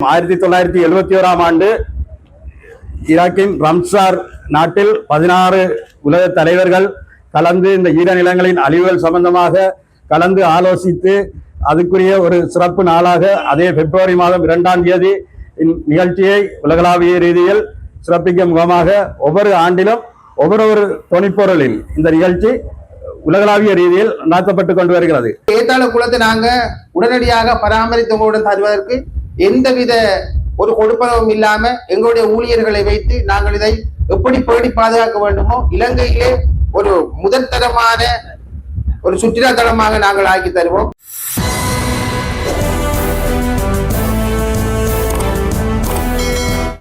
ஆயிரத்தி தொள்ளாயிரத்தி எழுபத்தி ஓராம் ஆண்டு ஈராக்கின் ரம்சார் நாட்டில் பதினாறு உலக தலைவர்கள் கலந்து இந்த ஈரநிலங்களின் அழிவுகள் சம்பந்தமாக கலந்து ஆலோசித்து அதுக்குரிய ஒரு சிறப்பு நாளாக அதே பிப்ரவரி மாதம் இரண்டாம் தேதி இந்நிகழ்ச்சியை உலகளாவிய ரீதியில் சிறப்பிக்கும் முகமாக ஒவ்வொரு ஆண்டிலும் ஒவ்வொரு ஒரு தொனிப்பொருளில் இந்த நிகழ்ச்சி உலகளாவிய ரீதியில் நடத்தப்பட்டு கொண்டு வருகிறது. ஏத்தாள குளத்தை நாங்கள் உடனடியாக பராமரித்து தருவதற்கு எந்தவித ஒரு கொடுப்பனவும் இல்லாம எங்களுடைய ஊழியர்களை வைத்து நாங்கள் இதை எப்படி பேடி பாதுகாக்க வேண்டுமோ இலங்கையிலே ஒரு முதற்தரமான ஒரு சுற்றுலா தலமாக நாங்கள் ஆக்கி தருவோம்.